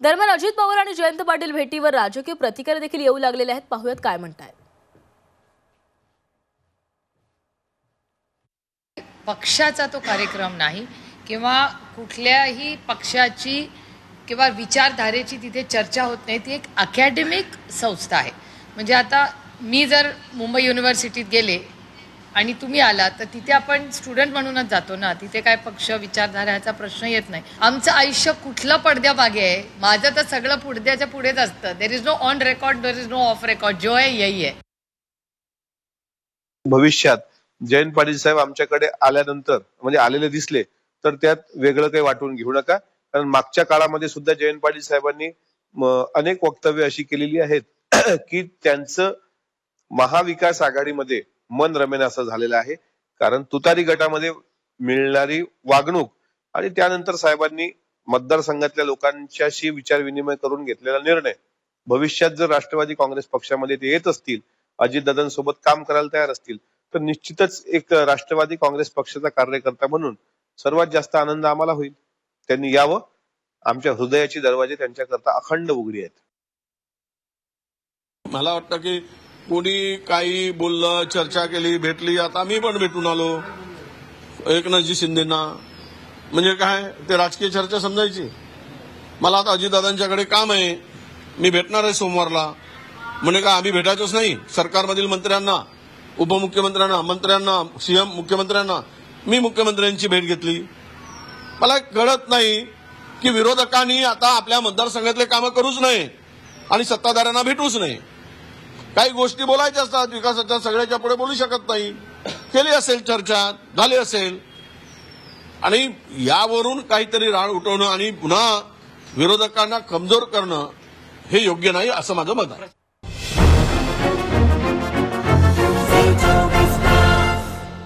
दरम्यान अजित पवार आणि जयंत पाटील भेटीवर राजकीय प्रतिक्रिया देखील येऊ लागलेल्या आहेत. पाहूयात काय म्हणतायत. पक्षाचा तो कार्यक्रम नाही किंवा कुठल्याही पक्षाची किंवा विचारधारेची तिथे चर्चा होत नाही. ती एक अकॅडमिक संस्था आहे. म्हणजे आता मी जर मुंबई युनिव्हर्सिटीत गेले आणि तुम्ही आला तर तिथे आपण स्टुडंट म्हणूनच जातो ना. तिथे काय पक्ष विचारधाराचा प्रश्न येत नाही. आमचं आयुष्य कुठलं पडद्यामागे आहे माझं तर सगळं पुढद्याच्या पुढेच असतं. There is no on record there is no off record जो आहे यही आहे. भविष्यात जयंत पाटील साहेब आमच्याकडे आल्यानंतर म्हणजे आलेले दिसले तर त्यात वेगळं काही वाटून घेऊ नका. कारण मागच्या काळामध्ये सुद्धा जयंत पाटील साहेबांनी अनेक वक्तव्य अशी केलेली आहेत की त्यांचं महाविकास आघाडीमध्ये मन रमेन असं झालेलं आहे. कारण तुतारी गटामध्ये मिळणारी वागणूक आणि त्यानंतर साहेबांनी मतदारसंघातल्या लोकांच्याशी विचारविनिमय करून घेतलेला निर्णय. भविष्यात जर राष्ट्रवादी काँग्रेस पक्षामध्ये ते येत असतील अजितदादांसोबत काम करायला तयार असतील तर निश्चितच एक राष्ट्रवादी काँग्रेस पक्षाचा कार्यकर्ता म्हणून सर्वात जास्त आनंद आम्हाला होईल. त्यांनी यावं. आमच्या हृदयाची दरवाजे त्यांच्याकरता अखंड उघडी आहेत. मला वाटतं की कोणी काही बोललं चर्चा केली भेटली आता मी पण भेटून आलो. एकनाथजी शिंदेना. म्हणजे काय ते राजकीय चर्चा समजायची. मला आता अजितदादांच्याकडे काम आहे. मी भेटणार आहे सोमवारला. म्हणजे का आम्ही भेटायचोच नाही. सरकारमधील मंत्र्यांना उपमुख्यमंत्र्यांना मंत्र्यांना सीएम मुख्यमंत्र्यांना मी मुख्यमंत्र्यांची भेट घेतली. मला कळत नाही की विरोधकांनी आता आपल्या मतदारसंघातले कामं करूच नये आणि सत्ताधाऱ्यांना भेटूच नये. काही गोष्टी बोलायच्या असतात विकासाच्या सगळ्याच्या पुढे बोलू शकत नाही. केली असेल चर्चा झाली असेल. आणि यावरून काहीतरी राळ उठवणं आणि पुन्हा विरोधकांना कमजोर करणं हे योग्य नाही असं माझं मत आहे.